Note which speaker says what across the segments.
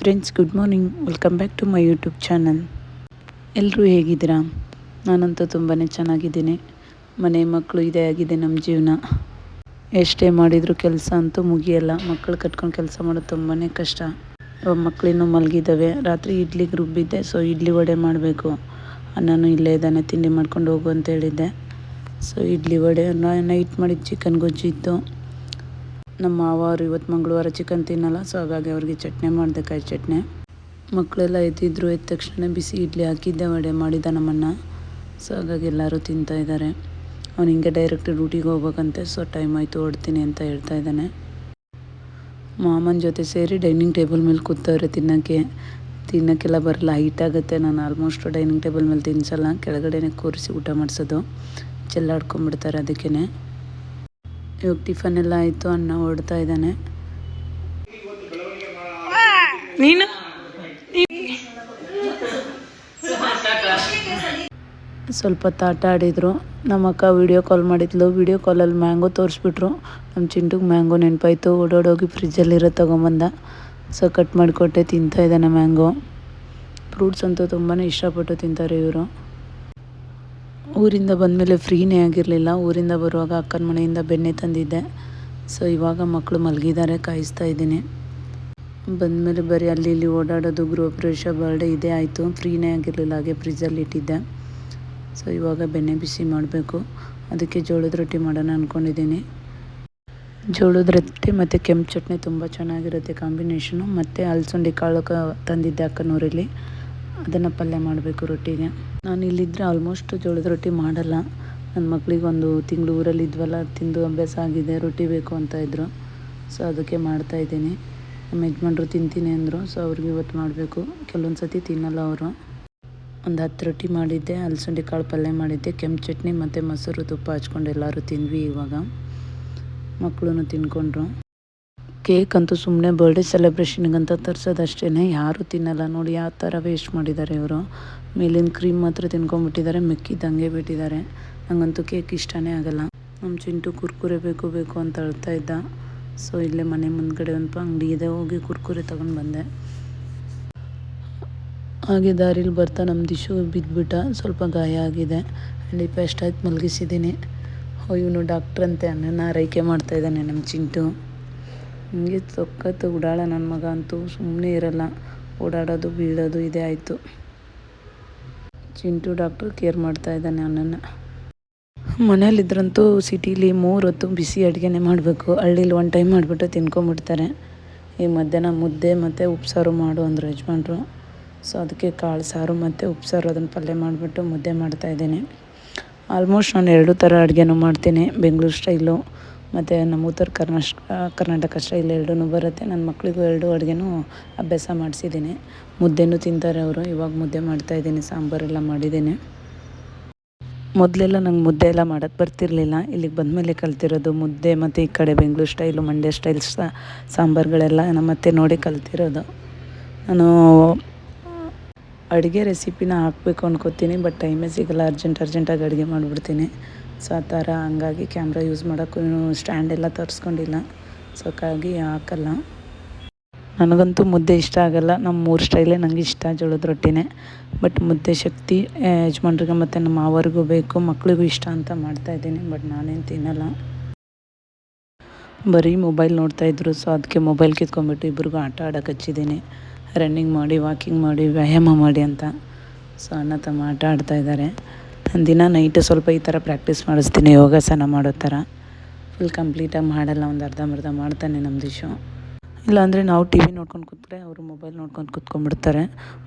Speaker 1: Friends good morning welcome back to my YouTube channel ಎಲ್ಲರೂ ಹೇಗಿದ್ದೀರಾ? ನಾನಂತೂ ತುಂಬಾ ಚೆನ್ನಾಗಿದ್ದೀನಿ. ಮನೆ ಮಕ್ಕಳು ಇದೇ ಆಗಿದೆ ನಮ್ಮ ಜೀವನ. ಎಷ್ಟೇ ಮಾಡಿದರೂ ಕೆಲಸ ಅಂತೂ ಮುಗಿಯಲ್ಲ. ಮಕ್ಕಳು ಕಟ್ಕೊಂಡು ಕೆಲಸ ಮಾಡೋದು ತುಂಬಾ ಕಷ್ಟ. ಇವಾಗ ಮಕ್ಕಳಿನ್ನೂ ಮಲಗಿದ್ದಾವೆ. ರಾತ್ರಿ ಇಡ್ಲಿಗೆ ರುಬ್ಬಿದ್ದೆ ಸೊ ಇಡ್ಲಿ ವಡೆ ಮಾಡಬೇಕು. ನಾನು ಇಲ್ಲೇ ಇದ್ದಾನೆ, ತಿಂಡಿ ಮಾಡ್ಕೊಂಡು ಹೋಗು ಅಂತ ಹೇಳಿದ್ದೆ. ಸೊ ಇಡ್ಲಿ ವಡೆ ನೈಟ್ ಮಾಡಿದ್ದು ಚಿಕನ್ ಗೊಜ್ಜು ಇತ್ತು ಮಾವ ಅವರು ಇವತ್ತು ಮಂಗಳವಾರ ಚಿಕನ್ ತಿನ್ನಲ್ಲ ಸೊ ಹಾಗಾಗಿ ಅವ್ರಿಗೆ ಚಟ್ನಿ ಮಾಡಿದೆ ಕಾಯಿ ಚಟ್ನಿ. ಮಕ್ಕಳೆಲ್ಲ ಎದ್ದಿದ್ರು, ಎದ್ದ ತಕ್ಷಣ ಬಿಸಿ ಇಡ್ಲಿ ಹಾಕಿದ್ದೆ ವಡೆ ಮಾಡಿದ್ದ ನಮ್ಮನ್ನ ಸೊ ಹಾಗಾಗಿ ಎಲ್ಲರೂ ತಿಂತಾ ಇದ್ದಾರೆ. ಅವ್ನು ಹಿಂಗೆ ಡೈರೆಕ್ಟ್ ಡ್ಯೂಟಿಗೆ ಹೋಗ್ಬೇಕಂತೆ ಸೊ ಟೈಮ್ ಆಯಿತು, ಹೊಡ್ತೀನಿ ಅಂತ ಹೇಳ್ತಾ ಇದ್ದಾನೆ. ಮಾಮನ ಜೊತೆ ಸೇರಿ ಡೈನಿಂಗ್ ಟೇಬಲ್ ಮೇಲೆ ಕೂತವ್ರೆ ತಿನ್ನೋಕ್ಕೆ. ತಿನ್ನೋಕ್ಕೆಲ್ಲ ಬರಲ್ಲ ಹೈಟ್ ಆಗುತ್ತೆ. ನಾನು ಆಲ್ಮೋಸ್ಟ್ ಡೈನಿಂಗ್ ಟೇಬಲ್ ಮೇಲೆ ತಿನ್ಸಲ್ಲ, ಕೆಳಗಡೆನೆ ಕೂರಿಸಿ ಊಟ ಮಾಡಿಸೋದು. ಚೆಲ್ಲಾಡ್ಕೊಂಬಿಡ್ತಾರೆ ಅದಕ್ಕೇ ಇವಾಗ ಟಿಫನ್ ಎಲ್ಲ ಆಯಿತು ಅನ್ನ ಹೊಡ್ತಾ ಇದ್ದಾನೆ. ನೀನು? ಸ್ವಲ್ಪ ತಾಟ ಆಡಿದ್ರು. ನಮ್ಮ ಅಕ್ಕ ವಿಡಿಯೋ ಕಾಲ್ ಮಾಡಿದ್ಲು. ವಿಡಿಯೋ ಕಾಲಲ್ಲಿ ಮ್ಯಾಂಗೋ ತೋರಿಸ್ಬಿಟ್ರು. ನಮ್ಮ ಚಿಂಟುಗೆ ಮ್ಯಾಂಗೋ ನೆನಪಾಯ್ತು. ಓಡಾಡೋಗಿ ಫ್ರಿಜ್ಜಲ್ಲಿರೋ ತೊಗೊಂಬಂದ. ಸೊ ಕಟ್ ಮಾಡಿಕೊಟ್ಟೆ ತಿಂತಾ ಇದ್ದಾನೆ ಮ್ಯಾಂಗೋ ಫ್ರೂಟ್ಸ್ ಅಂತೂ ತುಂಬಾ ಇಷ್ಟಪಟ್ಟು ತಿಂತಾರೆ ಇವರು. ಊರಿಂದ ಬಂದಮೇಲೆ ಫ್ರೀನೇ ಆಗಿರಲಿಲ್ಲ. ಊರಿಂದ ಬರುವಾಗ ಅಕ್ಕನ ಮನೆಯಿಂದ ಬೆಣ್ಣೆ ತಂದಿದ್ದೆ. ಸೊ ಇವಾಗ ಮಕ್ಕಳು ಮಲಗಿದ್ದಾರೆ, ಕಾಯಿಸ್ತಾ ಇದ್ದೀನಿ. ಬಂದಮೇಲೆ ಬರೀ ಅಲ್ಲಿ ಇಲ್ಲಿ ಓಡಾಡೋದು, ಗೃಹ ಪ್ರವೇಶ ಬರ್ಡೇ ಇದೇ ಆಯಿತು. ಫ್ರೀನೇ ಆಗಿರಲಿಲ್ಲ, ಹಾಗೆ ಫ್ರಿಜ್ಜಲ್ಲಿ ಇಟ್ಟಿದ್ದೆ. ಸೊ ಇವಾಗ ಬೆಣ್ಣೆ ಬಿಸಿ ಮಾಡಬೇಕು. ಅದಕ್ಕೆ ಜೋಳದ ರೊಟ್ಟಿ ಮಾಡೋಣ ಅಂದ್ಕೊಂಡಿದ್ದೀನಿ ಜೋಳದ ರೊಟ್ಟಿ ಮತ್ತು ಕೆಂಪು ಚಟ್ನಿ ತುಂಬ ಚೆನ್ನಾಗಿರುತ್ತೆ ಕಾಂಬಿನೇಷನು. ಮತ್ತು ಅಲಸಂಡಿ ಕಾಳು ಕ ತಂದಿದ್ದೆ ಅಕ್ಕನೂರಲ್ಲಿ. ಅದನ್ನು ಪಲ್ಯ ಮಾಡಬೇಕು ರೊಟ್ಟಿಗೆ. ನಾನು ಇಲ್ಲಿದ್ದರೆ ಆಲ್ಮೋಸ್ಟ್ ಜೋಳದ ರೊಟ್ಟಿ ಮಾಡಲ್ಲ. ನನ್ನ ಮಕ್ಳಿಗೆ ಒಂದು ತಿಂಗಳು ಊರಲ್ಲಿ ಇದ್ವಲ್ಲ ತಿಂದು ಅಭ್ಯಾಸ ಆಗಿದೆ, ರೊಟ್ಟಿ ಬೇಕು ಅಂತ ಇದ್ದರು ಸೊ ಅದಕ್ಕೆ ಮಾಡ್ತಾ ಮಾಡ್ತಾಯಿದ್ದೀನಿ ನಮ್ಮ ಯಜಮಾನ್ರು ತಿಂತೀನಿ ಅಂದರು ಸೊ ಅವ್ರಿಗೆ ಇವತ್ತು ಮಾಡಬೇಕು. ಕೆಲವೊಂದು ಸತಿ ತಿನ್ನಲ್ಲ ಅವರು. ಒಂದು ಹತ್ತು ರೊಟ್ಟಿ ಮಾಡಿದ್ದೆ, ಅಲಸಂಡಿ ಕಾಳು ಪಲ್ಯ ಮಾಡಿದ್ದೆ, ಕೆಂಪು ಚಟ್ನಿ ಮತ್ತು ಮೊಸರು ತುಪ್ಪ ಹಚ್ಕೊಂಡು ಎಲ್ಲರೂ ತಿಂದ್ವಿ ಇವಾಗ. ಮಕ್ಕಳು ತಿನ್ಕೊಂಡ್ರು. ಕೇಕ್ ಅಂತೂ ಸುಮ್ಮನೆ ಬರ್ಡೇ ಸೆಲೆಬ್ರೇಷನ್ಗಂತ ತರಿಸೋದಷ್ಟೇ ಯಾರೂ ತಿನ್ನಲ್ಲ ನೋಡಿ ಯಾವ ಥರ ವೇಸ್ಟ್ ಮಾಡಿದ್ದಾರೆ ಇವರು. ಮೇಲಿನ ಕ್ರೀಮ್ ಮಾತ್ರ ತಿನ್ಕೊಂಬಿಟ್ಟಿದ್ದಾರೆ ಮಿಕ್ಕಿದ್ದಂಗೆ ಬಿಟ್ಟಿದ್ದಾರೆ. ನಂಗಂತೂ ಕೇಕ್ ಇಷ್ಟನೇ ಆಗಲ್ಲ. ನಮ್ಮ ಚಿಂಟು ಕುರ್ಕುರೆ ಬೇಕು ಬೇಕು ಅಂತ ಅಳ್ತಾ ಇದ್ದ. ಸೊ ಇಲ್ಲೇ ಮನೆ ಮುಂದ್ಗಡೆ ಒಂದು ಅಂಗಡಿ ಇದೆ, ಹೋಗಿ ಕುರ್ಕುರೆ ತೊಗೊಂಡು ಬಂದೆ. ಹಾಗೆ ದಾರಿಲಿ ಬರ್ತಾ ನಮ್ಮ ದಿಶು ಬಿದ್ದುಬಿಟ್ಟ ಸ್ವಲ್ಪ ಗಾಯ ಆಗಿದೆ. ಅಲ್ಲಿ ಪೆಸ್ಟ್ ಆಯ್ತು, ಮಲಗಿಸಿದ್ದೀನಿ. ಇವನು ಡಾಕ್ಟ್ರಂತೆ ಅನ್ನನ ಆರೈಕೆ ಮಾಡ್ತಾಯಿದ್ದಾನೆ ನಮ್ಮ ಚಿಂಟು. ಹಿಂಗೆ ಸಖತ್ತು ಉಡಾಳ ನನ್ನ ಮಗ ಅಂತೂ ಸುಮ್ಮನೆ ಇರಲ್ಲ. ಓಡಾಡೋದು, ಬೀಳೋದು ಇದೇ ಆಯಿತು. ಚಿಂಟು ಡಾಕ್ಟ್ರು ಕೇರ್ ಮಾಡ್ತಾ ಇದ್ದಾನೆ ಅವನನ್ನು ಮನೇಲಿದ್ರಂತೂ ಸಿಟೀಲಿ ಮೂರು ಹೊತ್ತು ಬಿಸಿ ಅಡುಗೆನೇ ಮಾಡಬೇಕು. ಹಳ್ಳೀಲಿ ಒನ್ ಟೈಮ್ ಮಾಡಿಬಿಟ್ಟು ತಿನ್ಕೊಂಬಿಡ್ತಾರೆ. ಈ ಮಧ್ಯಾಹ್ನ ಮುದ್ದೆ ಮತ್ತು ಉಪ್ಸಾರು ಮಾಡು ಅಂದರು ಯಜಮಾನ್ರು. ಸೊ ಅದಕ್ಕೆ ಕಾಳು ಸಾರು ಮತ್ತು ಉಪ್ಸಾರು ಅದನ್ನು ಪಲ್ಯ ಮಾಡಿಬಿಟ್ಟು ಮುದ್ದೆ ಮಾಡ್ತಾಯಿದ್ದೀನಿ ಆಲ್ಮೋಸ್ಟ್ ನಾನು ಎರಡು ಥರ ಅಡುಗೆನೂ ಮಾಡ್ತೀನಿ. ಬೆಂಗಳೂರು ಸ್ಟೈಲು ಮತ್ತು ನಮ್ಮ ಉತ್ತರ ಕರ್ನಾಶ್ ಕರ್ನಾಟಕ ಸ್ಟೈಲ್ ಎರಡೂ ಬರುತ್ತೆ. ನನ್ನ ಮಕ್ಕಳಿಗೂ ಎರಡು ಅಡುಗೆನೂ ಅಭ್ಯಾಸ ಮಾಡಿಸಿದ್ದೀನಿ. ಮುದ್ದೆನೂ ತಿಂತಾರೆ ಅವರು. ಇವಾಗ ಮುದ್ದೆ ಮಾಡ್ತಾಯಿದ್ದೀನಿ ಸಾಂಬಾರೆಲ್ಲ ಮಾಡಿದ್ದೀನಿ. ಮೊದಲೆಲ್ಲ ನಂಗೆ ಮುದ್ದೆ ಎಲ್ಲ ಮಾಡೋಕ್ಕೆ ಬರ್ತಿರಲಿಲ್ಲ. ಇಲ್ಲಿಗೆ ಬಂದಮೇಲೆ ಕಲ್ತಿರೋದು ಮುದ್ದೆ ಮತ್ತು ಈ ಕಡೆ ಬೆಂಗಳೂರು ಸ್ಟೈಲು, ಮಂಡ್ಯ ಸ್ಟೈಲ್ ಸಾಂಬಾರುಗಳೆಲ್ಲ ನಮ್ಮತ್ತೆ ನೋಡಿ ಕಲ್ತಿರೋದು. ನಾನು ಅಡುಗೆ ರೆಸಿಪಿನ ಹಾಕಬೇಕು ಅನ್ಕೋತೀನಿ ಬಟ್ ಟೈಮೇ ಸಿಗಲ್ಲ. ಅರ್ಜೆಂಟ್ ಅರ್ಜೆಂಟಾಗಿ ಅಡುಗೆ ಮಾಡಿಬಿಡ್ತೀನಿ. ಸೊ ಆ ಥರ ಹಂಗಾಗಿ ಕ್ಯಾಮ್ರಾ ಯೂಸ್ ಮಾಡೋಕ್ಕೂ ಸ್ಟ್ಯಾಂಡ್ ಎಲ್ಲ ತರಿಸ್ಕೊಂಡಿಲ್ಲ. ಸೊ ಹಾಗಾಗಿ ಹಾಕಲ್ಲ. ನನಗಂತೂ ಮುದ್ದೆ ಇಷ್ಟ ಆಗಲ್ಲ. ನಮ್ಮ ಮೂರು ಸ್ಟೈಲೇ ನನಗೆ ಇಷ್ಟ ಜೋಳದ ರೊಟ್ಟಿನೇ. ಬಟ್ ಮುದ್ದೆ ಶಕ್ತಿ ಯಜಮಾನ್ರಿಗೆ ಮತ್ತು ನಮ್ಮ ಮಾವರಿಗೂ ಬೇಕು ಮಕ್ಕಳಿಗೂ ಇಷ್ಟ ಅಂತ ಮಾಡ್ತಾಯಿದ್ದೀನಿ ಬಟ್ ನಾನೇನು ತಿನ್ನಲ್ಲ. ಬರೀ ಮೊಬೈಲ್ ನೋಡ್ತಾಯಿದ್ರು ಸೊ ಅದಕ್ಕೆ ಮೊಬೈಲ್ ಕಿತ್ಕೊಂಡ್ಬಿಟ್ಟು ಇಬ್ರಿಗೂ ಆಟ ಆಡೋಕೆ ಹಚ್ಚಿದ್ದೀನಿ. ರನ್ನಿಂಗ್ ಮಾಡಿ ವಾಕಿಂಗ್ ಮಾಡಿ, ವ್ಯಾಯಾಮ ಮಾಡಿ ಅಂತ. ಸೊ ಅಣ್ಣ ತಮ್ಮ ಆಟ ಆಡ್ತಾಯಿದ್ದಾರೆ ದಿನ ನೈಟ್ ಸ್ವಲ್ಪ ಈ ಥರ ಪ್ರಾಕ್ಟೀಸ್ ಮಾಡಿಸ್ತೀನಿ, ಯೋಗಾಸನ ಮಾಡೋ ಥರ ಫುಲ್ ಕಂಪ್ಲೀಟಾಗಿ ಮಾಡಲ್ಲ, ಒಂದು ಅರ್ಧಂಬರ್ಧ ಮಾಡ್ತಾನೆ ನಮ್ಮ ದಿಶು ಇಲ್ಲಾಂದರೆ ನಾವು ಟಿ ವಿ ನೋಡ್ಕೊಂಡು ಕೂತ್ರೆ ಅವರು ಮೊಬೈಲ್ ನೋಡ್ಕೊಂಡು ಕೂತ್ಕೊಂಡ್ಬಿಡ್ತಾರೆ.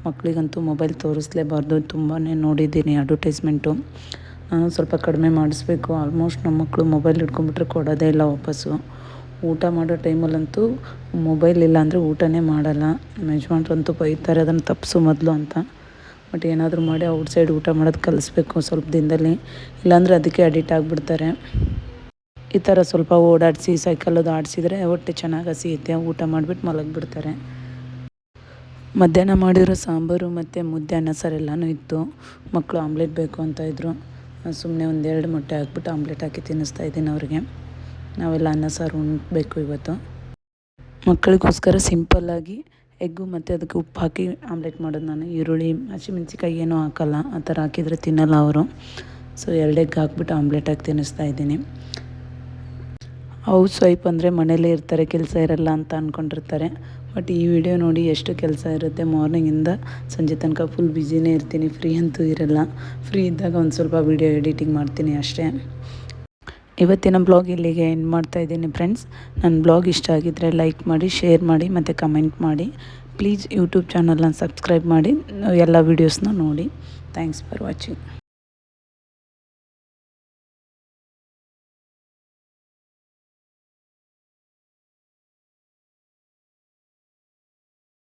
Speaker 1: ಮಕ್ಕಳಿಗಂತೂ ಮೊಬೈಲ್ ತೋರಿಸ್ಲೇಬಾರ್ದು ತುಂಬಾ ನೋಡಿದ್ದೀನಿ ಅಡ್ವರ್ಟೈಸ್ಮೆಂಟು ನಾನು ಸ್ವಲ್ಪ ಕಡಿಮೆ ಮಾಡಿಸ್ಬೇಕು ಆಲ್ಮೋಸ್ಟ್ ನಮ್ಮ ಮಕ್ಕಳು ಮೊಬೈಲ್ ಹಿಡ್ಕೊಂಡ್ಬಿಟ್ರೆ ಕೊಡೋದೇ ಇಲ್ಲ ವಾಪಸ್ಸು. ಊಟ ಮಾಡೋ ಟೈಮಲ್ಲಂತೂ ಮೊಬೈಲ್ ಇಲ್ಲ ಅಂದರೆ ಊಟನೇ ಮಾಡಲ್ಲ. ನಮ್ಮ ಯಜಮಾನ್ರಂತೂ ಬೈತಾರೆ, ಅದನ್ನು ತಪ್ಪಿಸು ಮೊದಲು ಅಂತ. ಬಟ್ ಏನಾದರೂ ಮಾಡಿ ಔಟ್ ಸೈಡ್ ಊಟ ಮಾಡೋದು ಕಲಿಸ್ಬೇಕು ಸ್ವಲ್ಪ ದಿನದಲ್ಲಿ. ಇಲ್ಲಾಂದರೆ ಅದಕ್ಕೆ ಅಡಿಕ್ಟ್ ಆಗಿಬಿಡ್ತಾರೆ. ಈ ಥರ ಸ್ವಲ್ಪ ಓಡಾಡಿಸಿ ಸೈಕಲದು ಆಡಿಸಿದ್ರೆ ಹೊಟ್ಟೆ ಚೆನ್ನಾಗಿ ಹಸಿಯುತ್ತೆ ಊಟ ಮಾಡಿಬಿಟ್ಟು ಮಲಗಿಬಿಡ್ತಾರೆ. ಮಧ್ಯಾಹ್ನ ಮಾಡಿರೋ ಸಾಂಬಾರು ಮತ್ತು ಮುದ್ದೆ ಅನ್ನ ಸರ್ ಎಲ್ಲನೂ ಇತ್ತು. ಮಕ್ಕಳು ಆಮ್ಲೆಟ್ ಬೇಕು ಅಂತ ಇದ್ದರು ಸುಮ್ಮನೆ ಒಂದೆರಡು ಮೊಟ್ಟೆ ಹಾಕ್ಬಿಟ್ಟು ಆಮ್ಲೆಟ್ ಹಾಕಿ ತಿನ್ನಿಸ್ತಾ ಇದ್ದೀನಿ ಅವ್ರಿಗೆ. ನಾವೆಲ್ಲ ಅನ್ನ, ಸಾರು ಉಣ್ಬೇಕು ಇವತ್ತು. ಮಕ್ಕಳಿಗೋಸ್ಕರ ಸಿಂಪಲ್ಲಾಗಿ ಎಗ್ಗು ಮತ್ತು ಅದಕ್ಕೆ ಉಪ್ಪು ಹಾಕಿ ಆಮ್ಲೆಟ್ ಮಾಡೋದು ನಾನು. ಈರುಳ್ಳಿ ಹಸಿಮೆಣ್ಸಿಕಾಯಿ ಏನೂ ಹಾಕಲ್ಲ, ಆ ಥರ ಹಾಕಿದರೆ ತಿನ್ನಲ್ಲ ಅವರು. ಸೊ, ಎರಡು ಎಗ್ ಹಾಕ್ಬಿಟ್ಟು ಆಮ್ಲೆಟ್ ತಿನ್ನಿಸ್ತಾ ಇದ್ದೀನಿ. ಹೌಸ್ ವೈಫ್ ಅಂದರೆ ಮನೇಲೇ ಇರ್ತಾರೆ, ಕೆಲಸ ಇರಲ್ಲ ಅಂತ ಅಂದ್ಕೊಂಡಿರ್ತಾರೆ ಬಟ್ ಈ ವಿಡಿಯೋ ನೋಡಿ ಎಷ್ಟು ಕೆಲಸ ಇರುತ್ತೆ. ಮಾರ್ನಿಂಗಿಂದ ಸಂಜೆ ತನಕ ಫುಲ್ ಬ್ಯುಸಿನೇ ಇರ್ತೀನಿ. ಫ್ರೀ ಅಂತೂ ಇರಲ್ಲ. ಫ್ರೀ ಇದ್ದಾಗ ಒಂದು ಸ್ವಲ್ಪ ವಿಡಿಯೋ ಎಡಿಟಿಂಗ್ ಮಾಡ್ತೀನಿ ಅಷ್ಟೇ. ಇವತ್ತಿನ ಬ್ಲಾಗ್ ಇಲ್ಲಿಗೆ ಎಂಡ್ ಮಾಡ್ತಾ ಇದ್ದೀನಿ ಫ್ರೆಂಡ್ಸ್ ನನ್ನ ಬ್ಲಾಗ್ ಇಷ್ಟ ಆಗಿದ್ದರೆ ಲೈಕ್ ಮಾಡಿ ಶೇರ್ ಮಾಡಿ, ಮತ್ತು ಕಮೆಂಟ್ ಮಾಡಿ. ಪ್ಲೀಸ್ ಯೂಟ್ಯೂಬ್ ಚಾನಲ್ನ ಸಬ್ಸ್ಕ್ರೈಬ್ ಮಾಡಿ, ಎಲ್ಲ ವೀಡಿಯೋಸ್ನ ನೋಡಿ. Thanks for watching